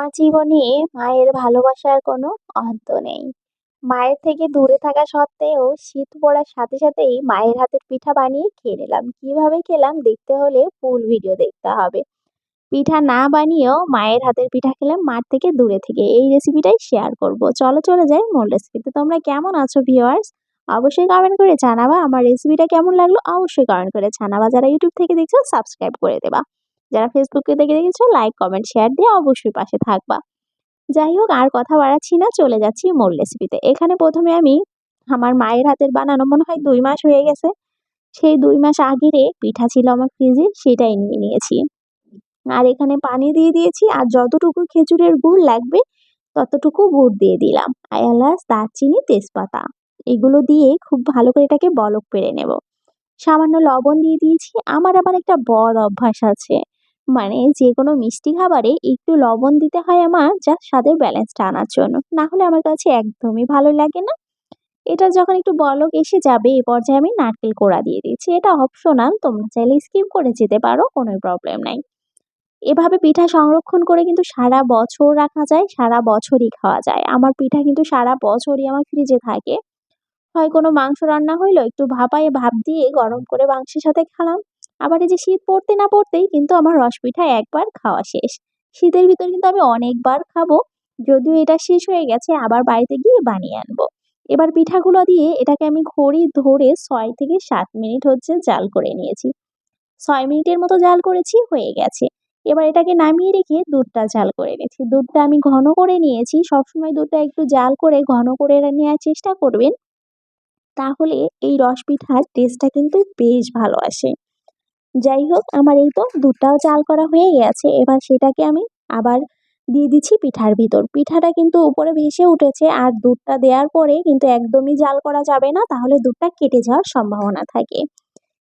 আমার জীবনে মায়ের ভালোবাসার কোনো অন্ত নেই। মায়ের থেকে দূরে থাকা সত্ত্বেও শীত পড়ার সাথে সাথেই মায়ের হাতের পিঠা বানিয়ে খেয়ে নিলাম। কীভাবে খেলাম দেখতে হলে ফুল ভিডিও দেখতে হবে। পিঠা না বানিয়েও মায়ের হাতের পিঠা খেলাম মার থেকে দূরে থেকে। এই রেসিপিটাই শেয়ার করব। চলো, চলে যাই মূল রেসিপিতে। তোমরা কেমন আছো ভিওয়ার্স অবশ্যই কমেন্ট করে জানাবা আমার রেসিপিটা কেমন লাগল অবশ্যই কমেন্ট করে জানাবা। যারা ইউটিউব থেকে দেখছ সাবস্ক্রাইব করে দেবা। যারা ফেসবুকে দেখে দেখেছ লাইক কমেন্ট শেয়ার দিয়ে অবশ্যই পাশে থাকবা। যাই হোক, আর কথা বাড়াচ্ছি না, চলে যাচ্ছি মূল রেসিপিতে এখানে প্রথমে আমি আমার মায়ের হাতের বানানো, মনে হয় দুই মাস হয়ে গেছে। সেই দুই মাস আগেরে পিঠা ছিল আমার ফ্রিজে সেটাই নিয়ে নিয়েছি। আর এখানে পানি দিয়ে দিয়েছি, আর যতটুকু খেজুরের গুড় লাগবে, ততটুকু গুড় দিয়ে দিলাম। এলাচ, দারচিনি, তেজপাতা, এগুলো দিয়ে খুব ভালো করে এটাকে বলক পেরে নেব। সামান্য লবণ দিয়ে দিয়েছি। আমার আবার একটা বদ অভ্যাস আছে। মানে যে কোনো মিষ্টি খাবারে একটু লবণ দিতে হয় আমার, যা স্বাদের ব্যালেন্সটা আনার জন্য। না হলে আমার কাছে একদমই ভালো লাগে না। এটা যখন একটু বলক এসে যাবে, এ পর্যায়ে আমি নারকেল কোড়া দিয়ে দিচ্ছি। এটা অপশনাল তোমরা চাইলে স্কিপ করে যেতে পারো কোনো প্রবলেম নাই। এভাবে পিঠা সংরক্ষণ করে কিন্তু সারা বছর রাখা যায়, সারা বছরই খাওয়া যায়। আমার পিঠা কিন্তু সারা বছরই আমার ফ্রিজে থাকে। হয় কোনো মাংস রান্না হইল, একটু ভাপায়ে ভাপ দিয়ে গরম করে মাংসের সাথে খেলাম। আবার এই যে শীত পড়তে না পড়তেই কিন্তু আমার রস পিঠা একবার খাওয়া শেষ। শীতের ভিতর কিন্তু আমি অনেকবার খাব, যদিও এটা শেষ হয়ে গেছে, আবার বাড়িতে গিয়ে বানিয়ে আনব। এবার পিঠাগুলো দিয়ে এটাকে আমি ঘড়ি ধরে ছয় থেকে সাত মিনিট হচ্ছে জাল করে নিয়েছি। ছয় মিনিটের মতো জাল করেছি, হয়ে গেছে। এবার এটাকে নামিয়ে রেখে দুধটা জাল করে নিয়েছি দুধটা আমি ঘন করে নিয়েছি, সবসময় দুধটা একটু জাল করে ঘন করে নেওয়ার চেষ্টা করবেন, তাহলে এই রস পিঠার টেস্টটা কিন্তু বেশ ভালো আসে। যাই হোক, আমার এই তো দুধটাও চাল করা হয়ে গেছে এবার সেটাকে আমি আবার দিয়ে দিচ্ছি পিঠার ভিতর। পিঠাটা কিন্তু উপরে ভেসে উঠেছে আর দুধটা দেওয়ার পরে কিন্তু একদমই জাল করা যাবে না, তাহলে দুধটা কেটে যাওয়ার সম্ভাবনা থাকে।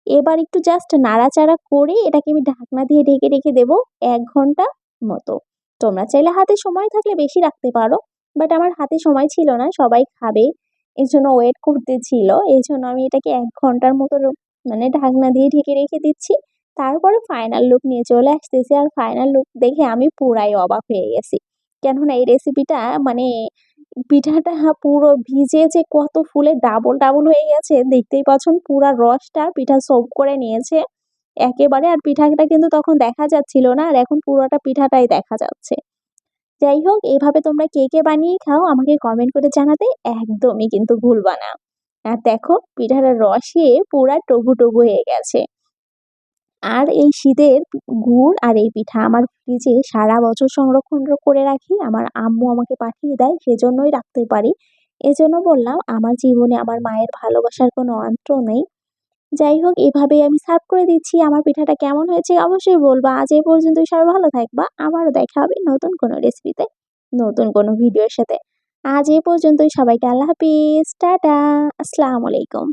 এবার একটু জাস্ট নাড়াচাড়া করে এটাকে আমি ঢাকনা দিয়ে ঢেকে রেখে দেব এক ঘণ্টা মতো। তোমরা চাইলে হাতে সময় থাকলে বেশি রাখতে পারো বাট আমার হাতে সময় ছিল না, সবাই খাবে এই জন্য ওয়েট করতে ছিল এই জন্য আমি এটাকে এক ঘণ্টার মতো মানে ঢাকনা দিয়ে ঢেকে রেখে দিচ্ছি। তারপরে ফাইনাল লুক নিয়ে চলে আসতেছি আর ফাইনাল লুক দেখে আমি পুরাই অবাক হয়ে গেছি। কেননা এই রেসিপিটা মানে পিঠাটা পুরো ভিজে যে কত ফুলে ডাবল ডাবল হয়ে গেছে, দেখতেই পাচ্ছেন পুরা রসটা পিঠা সোপ করে নিয়েছে। একেবারে আর পিঠাটা কিন্তু তখন দেখা যাচ্ছিল না আর এখন পুরোটা পিঠাটাই দেখা যাচ্ছে। যাই হোক এইভাবে তোমরা কে কে বানিয়ে খাও আমাকে কমেন্ট করে জানাতে একদমই কিন্তু ভুলবা না। আর দেখো পিঠাটা রসে পুরা টগু টগু হয়ে গেছে। আর এই শীতের গুড় আর এই পিঠা আমার ফ্রিজে সারা বছর সংরক্ষণ করে রাখি, আমার আম্মু আমাকে পাঠিয়ে দেয়, সেজন্যই রাখতে পারি। এজন্য বললাম, আমার জীবনে আমার মায়ের ভালোবাসার কোনো অন্ত নেই। যাই হোক, এভাবেই আমি সার্ভ করে দিচ্ছি। আমার পিঠাটা কেমন হয়েছে অবশ্যই বলবা। আজ এই পর্যন্তই, সবাই ভালো থাকবা। আবারও দেখা হবে নতুন কোনো রেসিপিতে নতুন কোনো ভিডিওর সাথে। আজ এ পর্যন্তই সবাইকে আল্লাহ হাফিজ টাটা আসসালামু আলাইকুম।